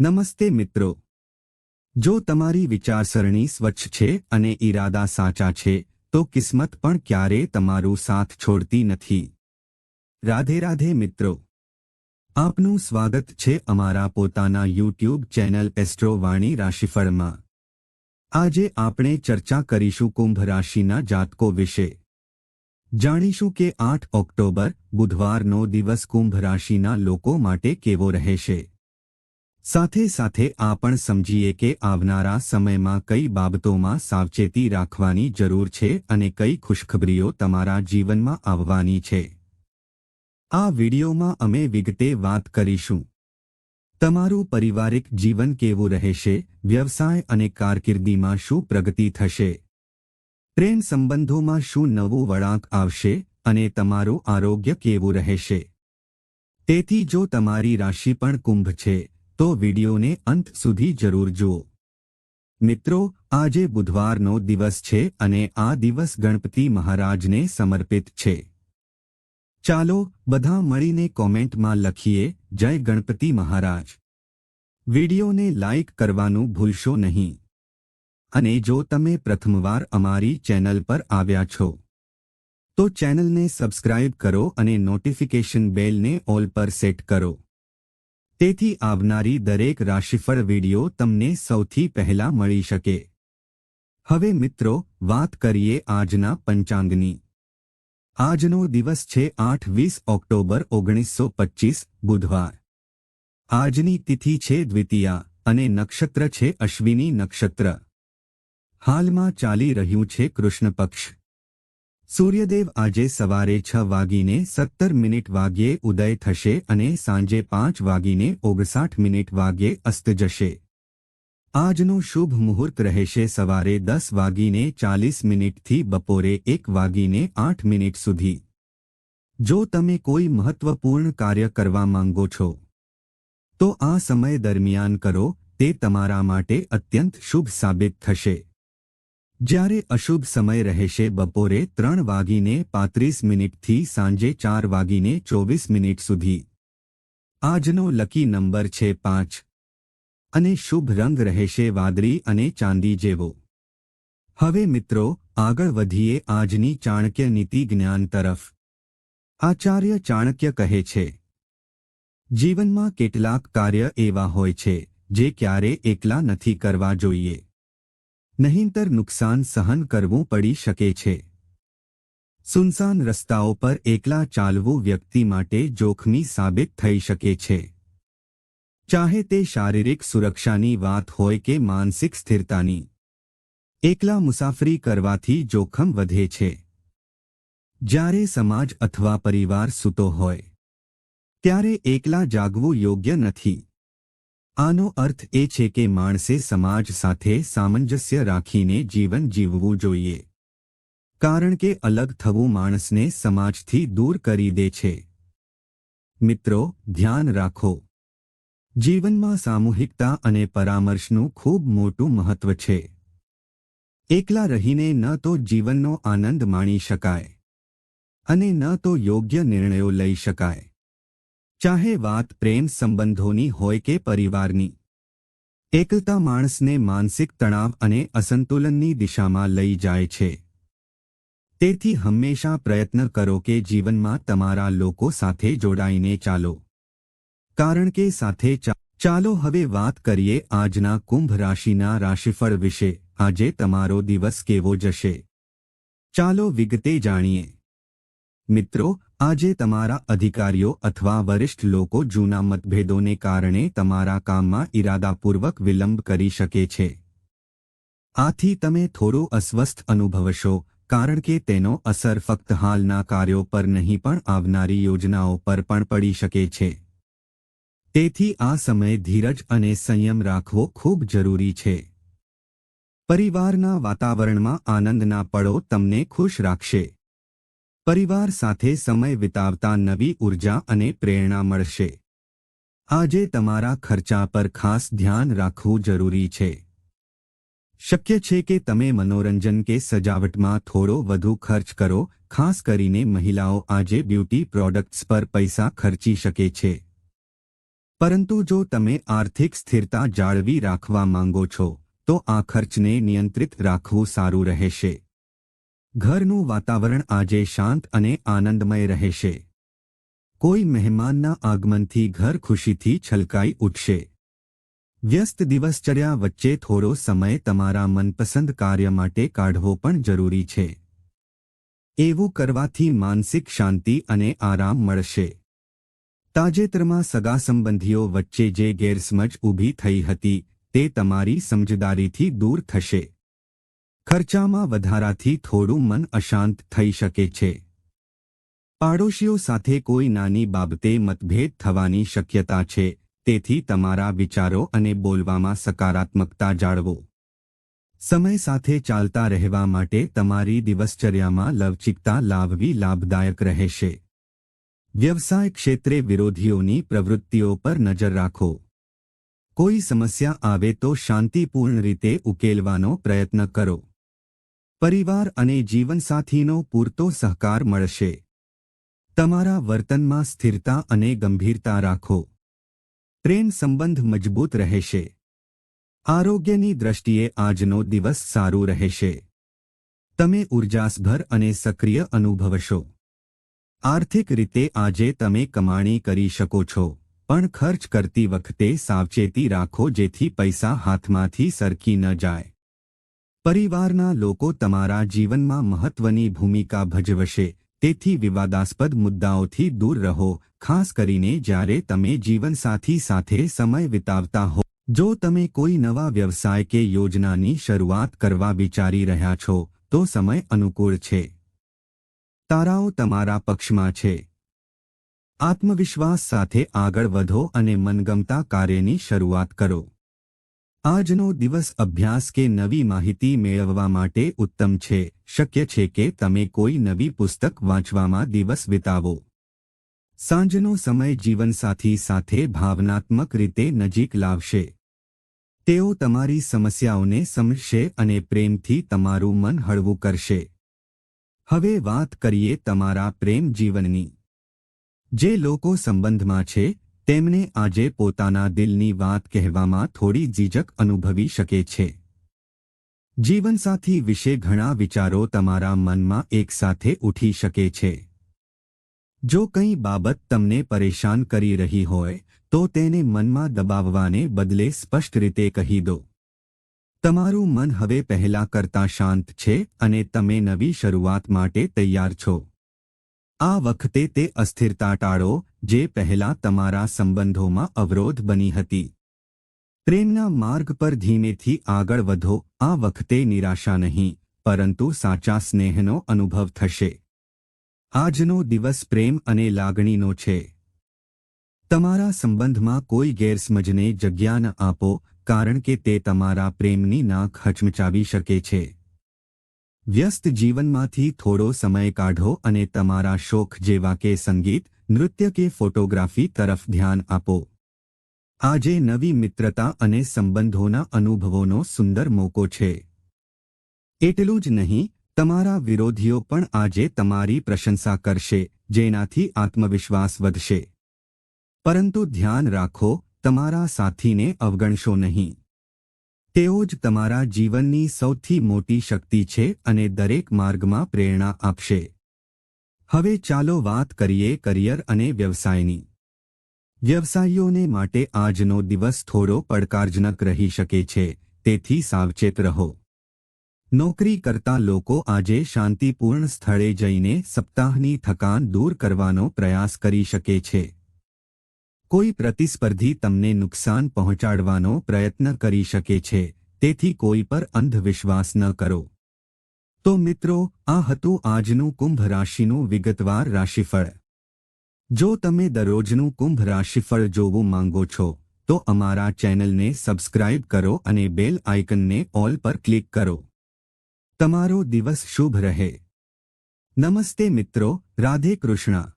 નમસ્તે મિત્રો. જો તમારી વિચારસરણી સ્વચ્છ છે અને ઈરાદા સાચા છે, તો કિસ્મત પણ ક્યારે તમારું સાથ છોડતી નથી. રાધે રાધે મિત્રો. આપનું સ્વાગત છે અમારા પોતાના યુટ્યુબ ચેનલ એસ્ટ્રોવાણી રાશિફળમાં. આજે આપણે ચર્ચા કરીશું કુંભ રાશિના જાતકો વિશે. જાણીશું કે આઠ ઓક્ટોબર બુધવારનો દિવસ કુંભ રાશિના લોકો માટે કેવો રહેશે. સાથે સાથે આ પણ સમજીએ કે આવનારા સમયમાં કઈ બાબતોમાં સાવચેતી રાખવાની જરૂર છે અને કઈ ખુશખબરીઓ તમારા જીવનમાં આવવાની છે. આ વિડિયોમાં અમે વિગતે વાત કરીશું. તમારું પારિવારિક જીવન કેવું રહેશે, વ્યવસાય અને કારકિર્દીમાં શું પ્રગતિ થશે? પ્રેમ સંબંધોમાં શું નવું વળાંક આવશે અને તમારું આરોગ્ય કેવું રહેશે? તેથી જો તમારી રાશિ પણ કુંભ છે તો વિડિયોને અંત સુધી જરૂર જુઓ. મિત્રો, આજે બુધવારનો દિવસ છે અને આ દિવસ ગણપતિ મહારાજને સમર્પિત છે. ચાલો બધા મળીને કોમેન્ટમાં લખીએ, જય ગણપતિ મહારાજ. વિડિયોને લાઇક કરવાનું ભૂલશો નહીં. અને જો તમે પ્રથમવાર અમારી ચેનલ પર આવ્યા છો, તો ચેનલને સબસ્ક્રાઇબ કરો અને નોટિફિકેશન બેલને ઓલ પર સેટ કરો. તેથી આવનારી દરેક રાશિફળ વિડિયો તમને સૌથી પહેલા મળી શકે. હવે મિત્રો, વાત કરીએ આજના પંચાંગની. આજનો દિવસ છે આઠ વીસ ઓક્ટોબર ઓગણીસો પચ્ચીસ બુધવાર. આજની તિથિ છે દ્વિતીયા અને નક્ષત્ર છે અશ્વિની નક્ષત્ર. હાલમાં ચાલી રહ્યું છે કૃષ્ણ પક્ષ. સૂર્યદેવ આજે સવારે છ વાગીને સત્તર મિનિટ વાગ્યે ઉદય થશે અને સાંજે પાંચ વાગીને ઓગણસાઠ મિનિટ વાગ્યે અસ્ત જશે. આજનો શુભ મુહૂર્ત રહેશે સવારે દસ વાગીને ચાલીસ મિનિટથી બપોરે એક વાગીને આઠ મિનિટ સુધી. જો તમે કોઈ મહત્વપૂર્ણ કાર્ય કરવા માંગો છો, તો આ સમય દરમિયાન કરો, તે તમારા માટે અત્યંત શુભ સાબિત થશે. જ્યારે અશુભ સમય રહેશે બપોરે ત્રણ વાગીને પાંત્રીસ મિનિટથી સાંજે ચાર વાગીને ચોવીસ મિનિટ સુધી. આજનો લકી નંબર છે પાંચ. અને શુભ રંગ રહેશે વાદળી અને ચાંદી જેવો. હવે મિત્રો, આગળ વધીએ આજની ચાણક્ય નીતિ જ્ઞાન તરફ. આચાર્ય ચાણક્ય કહે છે, જીવનમાં કેટલાક કાર્ય એવા હોય છે, જે ક્યારે એકલા નથી કરવા જોઈએ. નહીંતર નુકસાન સહન કરવું પડી શકે છે. સુનસાન રસ્તાઓ પર એકલા ચાલવું વ્યક્તિ માટે જોખમી સાબિત થઈ શકે છે. ચાહે તે શારીરિક સુરક્ષાની વાત હોય કે માનસિક સ્થિરતાની. એકલા મુસાફરી કરવાથી જોખમ વધે છે. જ્યારે સમાજ અથવા પરિવાર સૂતો હોય. ત્યારે એકલા જાગવું યોગ્ય નથી. આનો અર્થ એ છે કે માણસે સમાજ સાથે સામંજસ્ય રાખીને જીવન જીવવું જોઈએ. કારણ કે અલગ થવું માણસને સમાજથી દૂર કરી દે છે. મિત્રો, ધ્યાન રાખો. જીવનમાં સામૂહિકતા અને પરામર્શનું ખૂબ મોટું મહત્વ છે. એકલા રહીને ન તો જીવનનો આનંદ માણી શકાય. અને ન તો યોગ્ય નિર્ણયો લઈ શકાય. ચાહે વાત પ્રેમ સંબંધોની હોય કે પરિવારની. એકલતા માણસને માનસિક તણાવ અને અસંતુલનની દિશામાં લઈ જાય છે. તેથી હંમેશા પ્રયત્ન કરો કે જીવનમાં તમારા લોકો સાથે જોડાઈને ચાલો. કારણ કે સાથે ચાલો હવે વાત કરીએ આજના કુંભ રાશિના રાશિફળ વિશે. આજે તમારો દિવસ કેવો જશે? ચાલો વિગતે જાણીએ. મિત્રો, આજે તમારા અધિકારીઓ અથવા વરિષ્ઠ લોકો જૂના મતભેદોને કારણે તમારા કામમાં ઇરાદાપૂર્વક વિલંબ કરી શકે છે. આથી તમે થોડો અસ્વસ્થ અનુભવશો, કારણ કે તેનો અસર ફક્ત હાલના કાર્યો પર નહીં પણ આવનારી યોજનાઓ પર પણ પડી શકે છે. તેથી આ સમયે ધીરજ અને સંયમ રાખવો ખૂબ જરૂરી છે. પરિવારના વાતાવરણમાં આનંદના પળો તમને ખુશ રાખશે. પરિવાર સાથે સમય વિતાવતા નવી ઊર્જા અને પ્રેરણા મળશે. આજે તમારા ખર્ચા પર ખાસ ધ્યાન રાખવું જરૂરી છે. શક્ય છે કે તમે મનોરંજન કે સજાવટમાં થોડો વધુ ખર્ચ કરો, ખાસ કરીને મહિલાઓ આજે બ્યુટી પ્રોડક્ટ્સ પર પૈસા ખર્ચી શકે છે. પરંતુ જો તમે આર્થિક સ્થિરતા જાળવી રાખવા માંગો છો, તો આ ખર્ચને નિયંત્રિત રાખવું સારું રહેશે. ઘરનું વાતાવરણ આજે શાંત અને આનંદમય રહેશે. કોઈ મહેમાનના આગમનથી ઘર ખુશીથી છલકાઈ ઉઠશે. વ્યસ્ત દિવસચર્યા વચ્ચે થોડો સમય તમારા મનપસંદ કાર્ય માટે કાઢવો પણ જરૂરી છે. એવું કરવાથી માનસિક શાંતિ અને આરામ મળશે. તાજેતરમાં સગા સંબંધીઓ વચ્ચે જે ગેરસમજ ઊભી થઈ હતી, તે તમારી સમજદારીથી દૂર થશે. ખર્ચામાં વધારાથી થોડું મન અશાંત થઈ શકે છે. પાડોશીઓ સાથે કોઈ નાની બાબતે મતભેદ થવાની શક્યતા છે, તેથી તમારા વિચારો અને બોલવામાં સકારાત્મકતા જાળવો. સમય સાથે ચાલતા રહેવા માટે તમારી દિવસચર્યામાં લવચિકતા લાવવી લાભદાયક રહેશે. વ્યવસાય ક્ષેત્રે વિરોધીઓની પ્રવૃત્તિઓ પર નજર રાખો. કોઈ સમસ્યા આવે તો શાંતિપૂર્ણ રીતે ઉકેલવાનો પ્રયત્ન કરો. પરિવાર અને જીવનસાથીનો પૂરતો સહકાર મળશે. તમારા વર્તનમાં સ્થિરતા અને ગંભીરતા રાખો. પ્રેમ સંબંધ મજબૂત રહેશે. આરોગ્યની દ્રષ્ટિએ આજનો દિવસ સારું રહેશે. તમે ઉર્જાસભર અને સક્રિય અનુભવશો. આર્થિક રીતે આજે તમે કમાણી કરી શકો છો, પણ ખર્ચ કરતી વખતે સાવચેતી રાખો જેથી પૈસા હાથમાંથી સરકી ન જાય. પરિવારના લોકો તમારા જીવનમાં મહત્વની ભૂમિકા ભજવશે, તેથી વિવાદાસ્પદ મુદ્દાઓથી દૂર રહો, ખાસ કરીને જ્યારે તમે જીવનસાથી સાથે સમય વિતાવતા હો. જો તમે કોઈ નવા વ્યવસાય કે યોજનાની શરૂઆત કરવા વિચારી રહ્યા છો, તો સમય અનુકૂળ છે. તારાઓ તમારા પક્ષમાં છે. આત્મવિશ્વાસ સાથે આગળ વધો અને મનગમતા કાર્યની શરૂઆત કરો. આજનો દિવસ અભ્યાસ કે નવી માહિતી મેળવવા માટે ઉત્તમ છે. શક્ય છે કે તમે કોઈ નવી પુસ્તક વાંચવામાં દિવસ વિતાવો. સાંજનો સમય જીવનસાથી સાથે ભાવનાત્મક રીતે નજીક લાવશે. તેઓ તમારી સમસ્યાઓને સમજશે અને પ્રેમથી તમારું મન હળવું કરશે. હવે વાત કરીએ તમારા પ્રેમ જીવનની. જે લોકો સંબંધમાં છે તેમને આજે પોતાના દિલની વાત કહેવામાં થોડી ઝીઝક અનુભવી શકે છે. જીવનસાથી વિશે ઘણા વિચારો તમારા મનમાં એકસાથે ઉઠી શકે છે. જો કંઈ બાબત તમને પરેશાન કરી રહી હોય, તો તેને મનમાં દબાવવાને બદલે સ્પષ્ટ રીતે કહી દો. તમારું મન હવે પહેલા કરતાં શાંત છે અને તમે નવી શરૂઆત માટે તૈયાર છો. આ વખતે તે અસ્થિરતા ટાળો, જે પહેલા તમારા સંબંધોમાં અવરોધ બની હતી. પ્રેમના માર્ગ પર ધીમેથી આગળ વધો, આ વખતે નિરાશા નહીં, પરંતુ સાચા સ્નેહનો અનુભવ થશે. આજનો દિવસ પ્રેમ અને લાગણીનો છે. તમારા સંબંધમાં કોઈ ગેરસમજને જગ્યા ન આપો, કારણ કે તે તમારા પ્રેમની નાક હચમચાવી શકે છે. વ્યસ્ત જીવનમાંથી થોડો સમય કાઢો અને તમારા શોખ જેવા કે સંગીત, નૃત્ય કે ફોટોગ્રાફી તરફ ધ્યાન આપો. આજે નવી મિત્રતા અને સંબંધોના અનુભવોનો સુંદર મોકો છે. એટલું જ નહીં, તમારા વિરોધીઓ પણ આજે તમારી પ્રશંસા કરશે, જેનાથી આત્મવિશ્વાસ વધશે. પરંતુ ધ્યાન રાખો, તમારા સાથીને અવગણશો નહીં. તેઓ જ તમારા જીવનની સૌથી મોટી શક્તિ છે અને દરેક માર્ગમાં પ્રેરણા આપશે. હવે ચાલો વાત કરીએ કરિયર અને વ્યવસાયની. વ્યવસાયીઓને માટે આજનો દિવસ થોડો પડકારજનક રહી શકે છે, તેથી સાવચેત રહો. નોકરી કરતા લોકો આજે શાંતિપૂર્ણ સ્થળે જઈને સપ્તાહની થકાન દૂર કરવાનો પ્રયાસ કરી શકે છે. કોઈ પ્રતિસ્પર્ધી તમને નુકસાન પહોંચાડવાનો પ્રયત્ન કરી શકે છે, તેથી કોઈ પર અંધવિશ્વાસ ન કરો. તો મિત્રો, આ હતું આજનું કુંભ રાશિનું વિગતવાર રાશિફળ. જો તમે દરરોજનું કુંભ રાશિફળ જોવું માંગો છો, તો અમારા ચેનલને સબસ્ક્રાઇબ કરો અને બેલ આઇકનને ઓલ પર ક્લિક કરો. તમારો દિવસ શુભ રહે. નમસ્તે મિત્રો, રાધે કૃષ્ણ.